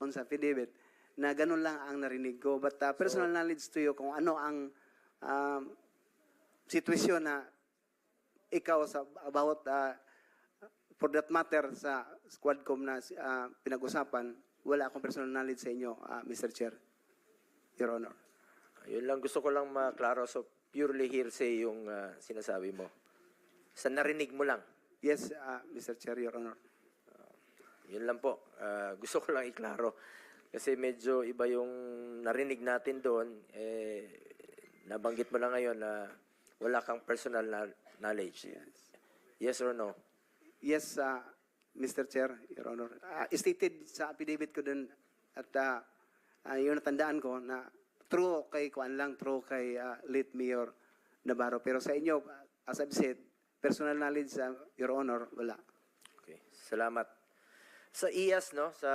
on sa affidavit na ganun lang ang narinig ko. But uh, personal knowledge to you kung ano ang um, sitwasyon na ikaw sa about uh, for that matter sa squadcom na uh, pinag-usapan, wala akong personal knowledge sa inyo, uh, Mr. Chair. Your Honor. Yun lang gusto ko lang maklaro. So, purely hearsay yung ah, sinasabi mo. Sa narinig mo lang. Yes, uh, Mr. Chair, Your Honor. Yun lang po. Ah, gusto ko lang iklaro. Kasi medyo iba yung narinig natin doon. Eh, nabanggit mo lang ngayon na wala kang personal na knowledge. Yes. Yes or no? Yes, uh, Mr. Chair, Your Honor. Uh, stated sa affidavit ko dun at uh, uh, yun natandaan ko na true kay Kuan lang, true kay uh, late Mayor Navarro. Pero sa inyo, uh, as I've said, personal knowledge, uh, Your Honor, wala. Okay. Salamat. Sa IAS, no? Sa